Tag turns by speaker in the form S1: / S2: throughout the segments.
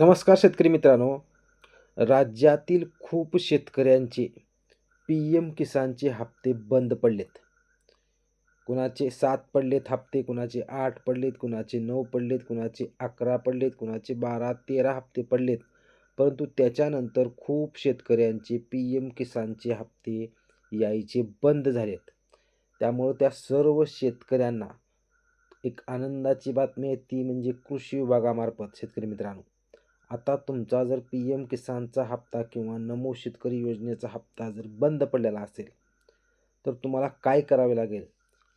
S1: नमस्कार शेतकरी मित्रांनो. राज्यातील खूप शेतकऱ्यांचे पी एम किसानचे हप्ते बंद पडलेत. कुणाचे सात पडलेत हप्ते कुणाचे आठ पडलेत कुणाचे नऊ पडलेत कुणाचे अकरा पडलेत कुणाचे बारा तेरा हप्ते पडलेत. परंतु त्याच्यानंतर खूप शेतकऱ्यांचे पी एम किसानचे हप्ते यायचे बंद झालेत. त्यामुळं त्या सर्व शेतकऱ्यांना एक आनंदाची बातमी आहे ती म्हणजे कृषी विभागामार्फत शेतकरी मित्रांनो. आता तुमचा जर पी एम किसानचा हप्ता किंवा नमो शेतकरी योजनेचा हप्ता जर बंद पडलेला असेल तर तुम्हाला काय करावे लागेल?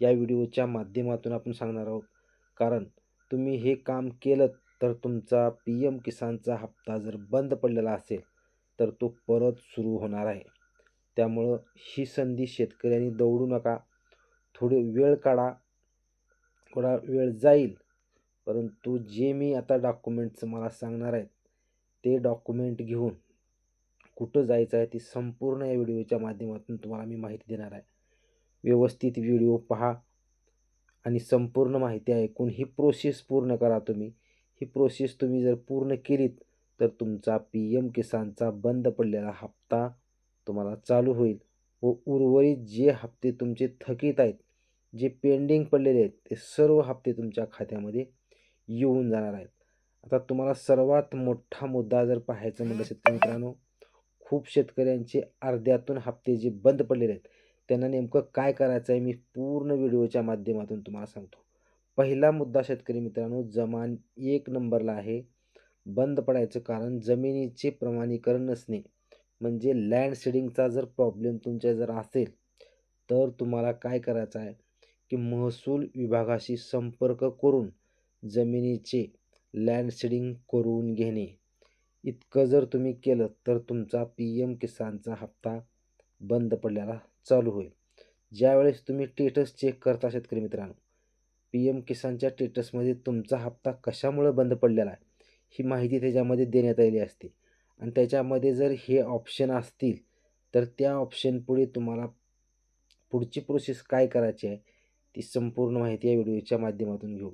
S1: या व्हिडिओच्या माध्यमातून आपण सांगणार आहोत. कारण तुम्ही हे काम केलं तर तुमचा पी एम किसानचा हप्ता जर बंद पडलेला असेल तर तो परत सुरू होणार आहे. त्यामुळं ही संधी शेतकऱ्यांनी दौडू नका. थोडी वेळ काढा. थोडा वेळ जाईल. परंतु जे मी आता डॉक्युमेंट्स मला सांगणार आहेत ते डॉक्युमेंट घेऊन कुठं जायचं आहे ती संपूर्ण या व्हिडिओच्या माध्यमातून तुम्हाला मी माहिती देणार आहे. व्यवस्थित व्हिडिओ पहा आणि संपूर्ण माहिती ऐकून ही प्रोसेस पूर्ण करा तुम्ही. ही प्रोसेस तुम्ही जर पूर्ण केलीत तर तुमचा पी एम किसानचा बंद पडलेला हप्ता तुम्हाला चालू होईल व उर्वरित जे हप्ते तुमचे थकीत आहेत जे पेंडिंग पडलेले आहेत ते सर्व हप्ते तुमच्या खात्यामध्ये येऊन जाणार आहेत. आता तुम्हाला सर्वात मोठा मुद्दा जर पाहायचा म्हणलं शेतकरी मित्रांनो खूप शेतकऱ्यांचे अर्ध्यातून हप्ते जे बंद पडलेले आहेत त्यांना नेमकं काय करायचं आहे मी पूर्ण व्हिडिओच्या माध्यमातून तुम्हाला सांगतो. पहिला मुद्दा शेतकरी मित्रांनो जमान एक नंबरला आहे. बंद पडायचं कारण जमिनीचे प्रमाणीकरण नसणे म्हणजे लँडशेडिंगचा जर प्रॉब्लेम तुमच्या जर असेल तर तुम्हाला काय करायचं आहे की महसूल विभागाशी संपर्क करून जमिनीचे लँडसीडिंग करून घेणे. इतकं जर तुम्ही केलं तर तुमचा पी एम किसानचा हप्ता बंद पडलेला चालू होईल. ज्यावेळेस तुम्ही टेटस चेक करता शेतकरी मित्रांनो पी एम किसानच्या टेटसमध्ये तुमचा हप्ता कशामुळं बंद पडलेला आहे ही माहिती त्याच्यामध्ये देण्यात आलेली असते. आणि त्याच्यामध्ये जर हे ऑप्शन असतील तर त्या ऑप्शन पुढे तुम्हाला पुढची प्रोसेस काय करायची आहे ती संपूर्ण माहिती या व्हिडिओच्या माध्यमातून घेऊ.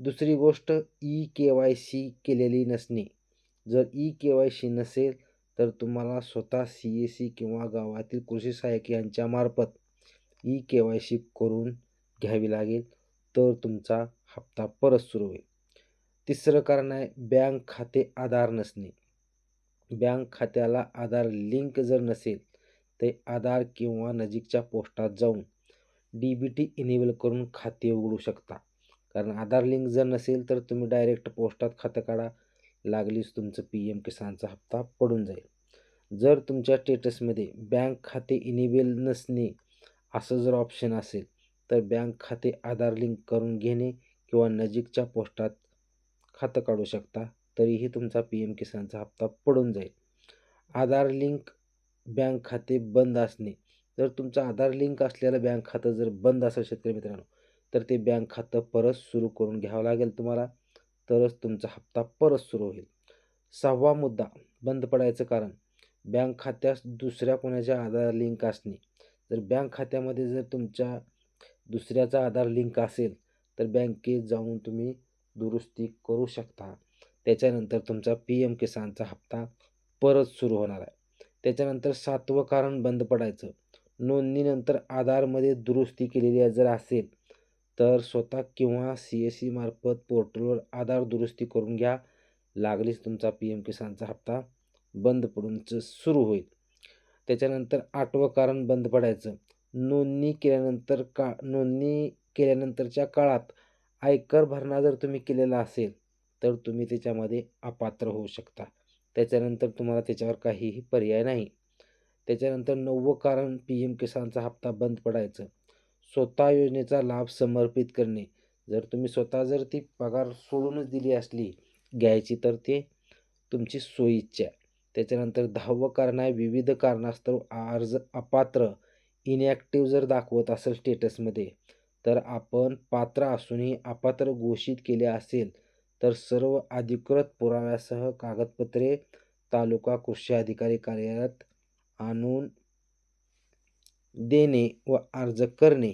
S1: दुसरी गोष्ट ई के वाय सी केलेली नसणे. जर ई के वाय सी नसेल तर तुम्हाला स्वतः सी ए सी किंवा गावातील कृषी सहाय्यक यांच्यामार्फत ई के वाय सी करून घ्यावी लागेल तर तुमचा हप्ता परत सुरू होईल. तिसरं कारण आहे बँक खाते आधार नसणे. बँक खात्याला आधार लिंक जर नसेल ते आधार किंवा नजीकच्या पोस्टात जाऊन डी बी टी इनेबल करून खाते उघडू शकता. कारण आधार लिंक जर नसेल तर तुम्ही डायरेक्ट पोस्टात खातं काढा. लागलीच तुमचं पी एम किसानचा हप्ता पडून जाईल. जर तुमच्या स्टेटसमध्ये बँक खाते इनेबल नसणे असं जर ऑप्शन असेल तर बँक खाते आधार लिंक करून घेणे किंवा नजीकच्या पोस्टात खातं काढू शकता तरीही तुमचा पी एम किसानचा हप्ता पडून जाईल. आधार लिंक बँक खाते बंद असणे. जर तुमचं आधार लिंक असलेलं बँक खातं जर बंद असेल शेतकरी मित्रांनो तर ते बँक खातं परत सुरू करून घ्यावं लागेल तुम्हाला. तरच तुमचा हप्ता परत सुरू होईल. सहावा मुद्दा बंद पडायचं कारण. बँक खात्यास दुसऱ्या कोणाच्या आधार लिंक असणे. जर बँक खात्यामध्ये जर तुमच्या दुसऱ्याचा आधार लिंक असेल तर बँकेत जाऊन तुम्ही दुरुस्ती करू शकता. त्याच्यानंतर तुमचा पी एम किसानचा हप्ता परत सुरू होणार आहे. त्याच्यानंतर सातवं कारण बंद पडायचं. नोंदणीनंतर आधारमध्ये दुरुस्ती केलेली जर असेल तर स्वतः किंवा सी एस सी मार्फत पोर्टलवर आधार दुरुस्ती करून घ्या. लागलीच तुमचा पी एम किसानचा हप्ता बंद पडूनच सुरू होईल. त्याच्यानंतर आठवं कारण बंद पडायचं. नोंदणी केल्यानंतर का नोंदणी केल्यानंतरच्या काळात आयकर भरणा जर तुम्ही केलेला असेल तर तुम्ही त्याच्यामध्ये अपात्र होऊ शकता. त्याच्यानंतर तुम्हाला त्याच्यावर काहीही पर्याय नाही. त्याच्यानंतर नववं कारण पी एम किसानचा हप्ता बंद पडायचं. स्वतः योजनेचा लाभ समर्पित करणे. जर तुम्ही स्वतः जर ती पगार सोडूनच दिली असली घ्यायची तर ते तुमची सोयीची आहे. त्याच्यानंतर दहावं कारण आहे विविध कारणास्तव अर्ज अपात्र इनॅक्टिव्ह जर दाखवत असेल स्टेटसमध्ये तर आपण पात्र असूनही अपात्र घोषित केले असेल तर सर्व अधिकृत पुराव्यासह कागदपत्रे तालुका कृषी अधिकारी कार्यालयात आणून देणे व अर्ज करणे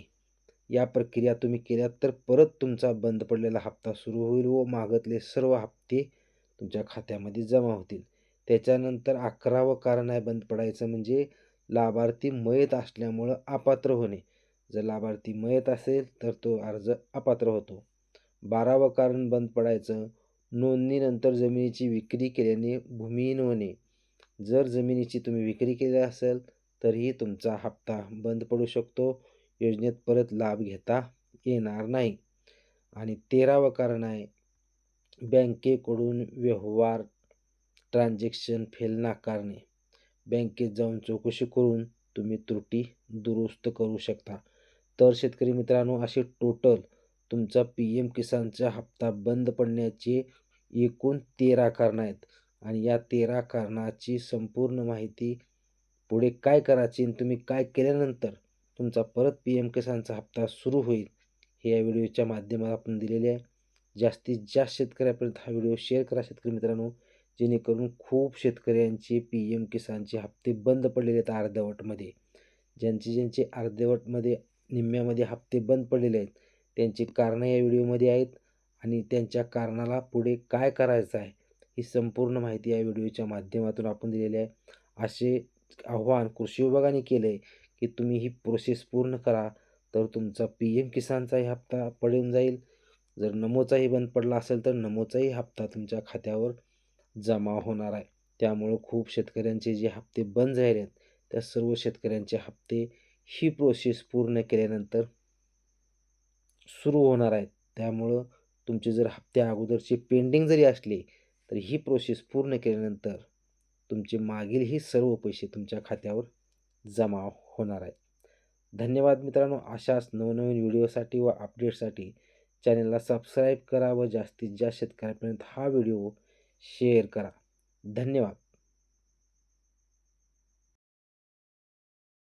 S1: या प्रक्रिया तुम्ही केल्यात तर परत तुमचा बंद पडलेला हप्ता सुरू होईल व मागतले सर्व हप्ते तुमच्या खात्यामध्ये जमा होतील. त्याच्यानंतर अकरावं कारण आहे बंद पडायचं म्हणजे लाभार्थी मयत असल्यामुळं अपात्र होणे. जर लाभार्थी मयत असेल तर तो अर्ज अपात्र होतो. बारावं कारण बंद पडायचं नोंदणीनंतर जमिनीची विक्री केल्याने भूमिहीन होणे. जर जमिनीची तुम्ही विक्री केली असेल तरीही तुमचा हप्ता बंद पडू शकतो. योजनेत परत लाभ घेता येणार नाही. आणि तेरावं कारण आहे बँकेकडून व्यवहार ट्रान्झॅक्शन फेल नाकारणे. बँकेत जाऊन चौकशी करून तुम्ही त्रुटी दुरुस्त करू शकता. तर शेतकरी मित्रांनो असे टोटल तुमचा पी एम किसानचा हप्ता बंद पडण्याचे एकूण तेरा कारणं आहेत. आणि या तेरा कारणाची संपूर्ण माहिती पुढे काय करायचे आणि तुम्ही काय केल्यानंतर तुमचा परत पी एम किसानचा हप्ता सुरू होईल हे या व्हिडिओच्या माध्यमात आपण दिलेले आहे. जास्तीत जास्त शेतकऱ्यापर्यंत हा व्हिडिओ शेअर करा शेतकरी मित्रांनो. जेणेकरून खूप शेतकऱ्यांचे पी एम किसानचे हप्ते बंद पडलेले आहेत अर्धवटमध्ये. ज्यांचे ज्यांचे अर्धवटमध्ये निम्म्यामध्ये हप्ते बंद पडलेले आहेत त्यांची कारणं या व्हिडिओमध्ये आहेत आणि त्यांच्या कारणाला पुढे काय करायचं आहे ही संपूर्ण माहिती या व्हिडिओच्या माध्यमातून आपण दिलेली आहे. असे आव्हान कृषी विभागाने केलं आहे की तुम्ही ही प्रोसेस पूर्ण करा तर तुमचा पी एम किसानचाही हप्ता पडून जाईल. जर नमोचाही बंद पडला असेल तर नमोचाही हप्ता तुमच्या खात्यावर जमा होणार आहे. त्यामुळं खूप शेतकऱ्यांचे जे हप्ते बंद झाले आहेत त्या सर्व शेतकऱ्यांचे हप्ते ही प्रोसेस पूर्ण केल्यानंतर सुरू होणार आहेत. त्यामुळं तुमचे जर हप्ते अगोदरचे पेंडिंग जरी असले तर ही प्रोसेस पूर्ण केल्यानंतर तुमचे मागील ही सर्व पैसे तुमच्या खात्यावर जमा होणार आहेत. धन्यवाद मित्रांनो. अशाच नवनवीन व्हिडिओसाठी व अपडेटसाठी चॅनलला सबस्क्राईब करा व जास्तीत जास्त शेतकऱ्यापर्यंत हा व्हिडिओ शेअर करा. धन्यवाद.